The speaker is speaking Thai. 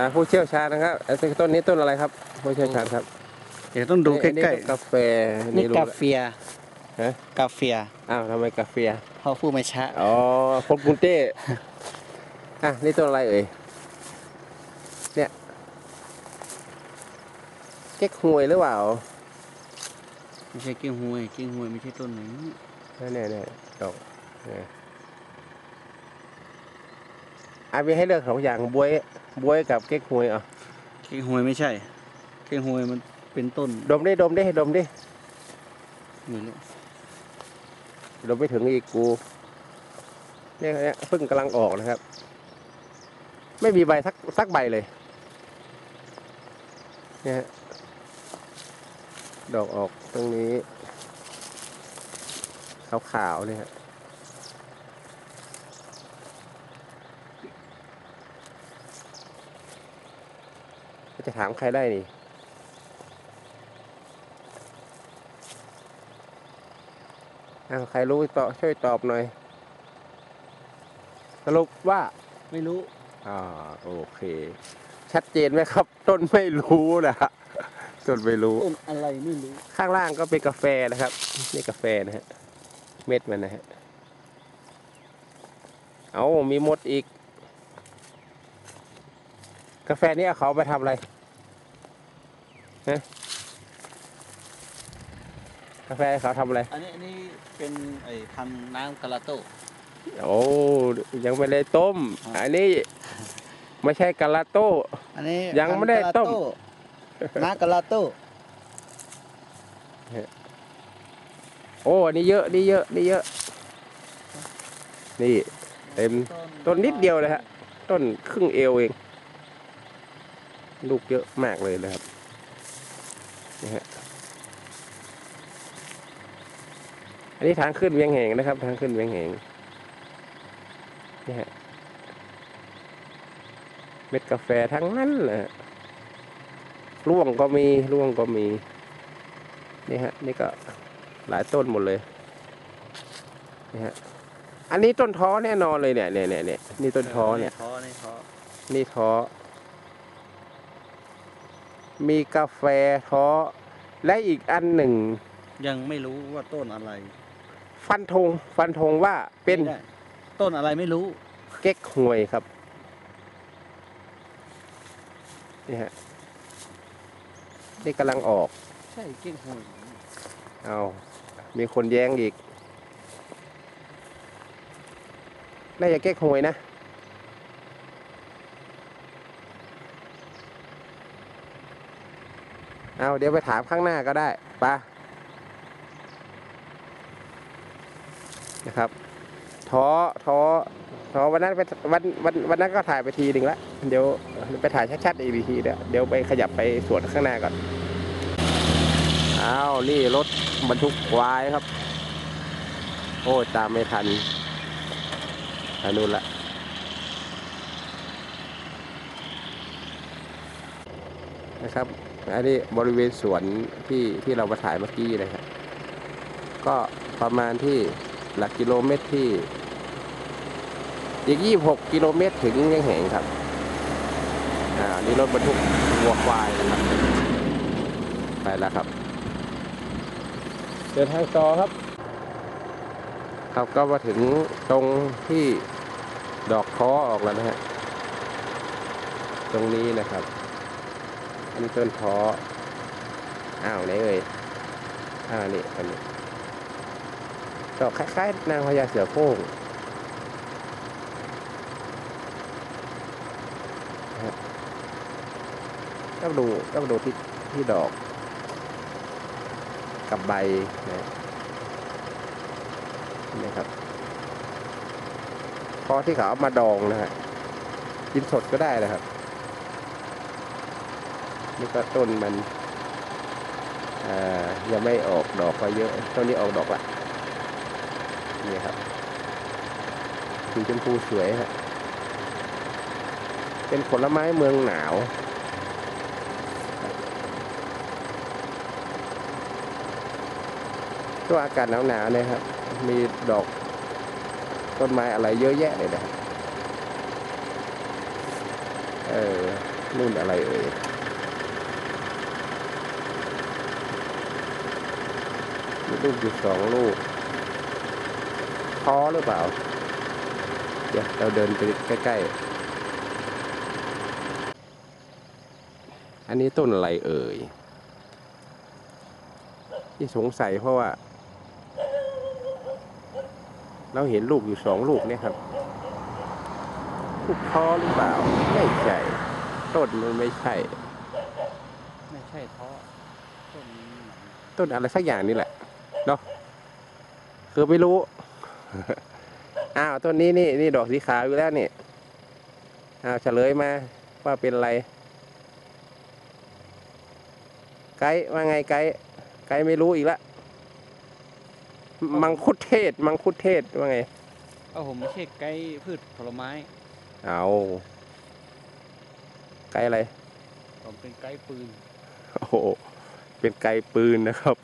อ่าผู้เชี่ยวชาญนะครับไอ้ต้นนี้ต้นอะไรครับผู้เชี่ยวชาญครับเดี๋ยวต้องดูใกอันนี้ล้ต้นกาแฟๆนี่รู้กาแล้วเฟียฮะกาเฟียอ้าวทำไมกาแฟเพราะพูดไม่ชัดอ๋อคนกรุงเทพอะนี่ต้นอะไรเอ่ยเนี่ยเก๊กฮวยหรือเปล่าไม่ใช่เกี้ยงหวยเกี้ยงหวยไม่ใช่ต้นนี้เนี่ยเนี่ยดอกเนี่ยอะมีให้เลือกสองอย่างบวย บวยกับเก๊กฮวยอะเกี้ยงหวยไม่ใช่เกี้ยงหวยมันเป็นต้นดมดิดมดิดมดิไม่รู้ดมไม่ถึงอีกกูเนี่ยเนี่ยเพิ่งกำลังออกนะครับ ไม่มีใบสักสักใบเลยเนี่ยฮะดอกออกตรงนี้ขาวๆเนี่ยฮะ จะถามใครได้นี่อ้าวใครรู้ตอบช่วยตอบหน่อย สรุปว่าไม่รู้ อ่าโอเค ชัดเจนไหมครับ ต้นไม่รู้นะฮะต้นไม่รู้ ต้นอะไรไม่รู้ ข้างล่างก็เป็นกาแฟนะครับ นี่กาแฟนะฮะ เม็ดมันนะฮะ เอามีมดอีก กาแฟนี้เอาเขาไปทำอะไรฮะกาแฟเขาทำอะไร อันนี้อันนี้เป็นไอ้ทำน้ำกะลาโต้โอ้ยังไม่ได้ต้มครับอันนี้ไม่ใช่กาลาโต้ อันนี้ยังไม่ได้ต้ม น้ำกะลาโต้ โอ้อันนี้เยอะ นี่เยอะ นี่เยอะ นี่เต็มต้นนิดเดียวเลยฮะ ต้นครึ่งเอวเอง ลูกเยอะมากเลยนะครับนี่ฮะอันนี้ทางขึ้นเวียงแหงนะครับ ทางขึ้นเวียงแหงนี่ฮะเม็ดกาแฟทั้งนั้นเลยฮะร่วงก็มีร่วงก็มี นี่ฮะ นี่ก็หลายต้นหมดเลยนี่ฮะอันนี้ต้นท้อแน่นอนเลยเนี่ยเนี่ยเนี่ยเนี่ยนี่ต้นท้อเนี่ยท้อนี่ท้อนี่ท้อ มีกาแฟท้อ และอีกอันหนึ่ง ยังไม่รู้ว่าต้นอะไรฟันธงฟันธงว่าเป็นไม่ได้ต้นอะไรไม่รู้ เก๊กฮวยครับนี่ฮะนี่กำลังออก ใช่เกี้ยงหวยเอามีคนแย้งอีก น่าจะเก๊กฮวยนะ เอาเดี๋ยวไปถามข้างหน้าก็ได้ไปะนะครับท้อท้อท้อวันนั้นไปวันวันวันนั้นก็ถ่ายไปทีหนึ่งละเดี๋ยวไปถ่ายชัดๆอีกทีเดี๋ยวเดี๋ยวไปขยับไปสวนข้างหน้าก่อนอ้าวนี่รถบรรทุกควายครับ โอ้ตามไม่ทันอันนู้นละนะครับ อันนี้บริเวณสวนที่ที่เรามาถ่ายเมื่อกี้นะครับก็ประมาณที่หลักกิโลเมตรที่อีก26กิโลเมตรถึงเวียงแหงครับ อ่า นี่รถบรรทุกวัวควายนะครับ ไปแล้วครับ เดินทางต่อครับ ครับก็มาถึงตรงที่ดอกท้อออกแล้วนะฮะ ตรงนี้นะครับ อันนี้ต้นท้ออ้าวไหนเอ่ยอ้านี่อันนี้ดอกคล้ายๆนางพญาเสือโคร่งฮะต้องดูต้องดูที่ที่ดอกกับใบนะนี่ครับพอที่เขาเอามาดองนะฮะกินสดก็ได้นะครับ นี่ก็ต้นมันยังไม่ออกดอกก็เยอะต้นนี้ออกดอกละนี่ครับสีชมพูสวยฮะเป็นผลไม้เมืองหนาวช่วงอากาศหนาวๆเนี่ยครับ มีดอกต้นไม้อะไรเยอะแยะเลยนะ เออ นู่นอะไรเอ่ย ลูกอยู่สองลูกท้อหรือเปล่า เดี๋ยวเราเดินไปใกล้ ๆ อันนี้ต้นอะไรเอ่ย ที่สงสัยเพราะว่า เราเห็นลูกอยู่สองลูกเนี่ยครับ ลูกท้อหรือเปล่า ไม่ใช่ ต้นมันไม่ใช่ ไม่ใช่ท้อต้นนี้ต้นอะไรสักอย่างนี่แหละ เนาะคือไม่รู้ อ้าวต้นนี้นี่นี่ดอกสีขาวอยู่แล้วนี่อ้าวเฉลยมาว่าเป็นอะไร ไกด์ว่าไงไกด์ไกด์ไม่รู้อีกละมังคุดเทศ มังคุดเทศว่าไงเอ้าผมไม่ใช่ไกด์พืชผลไม้ เอาไกด์อะไรผมเป็นไกด์ปืน โอ้โหเป็นไกด์ปืนนะครับ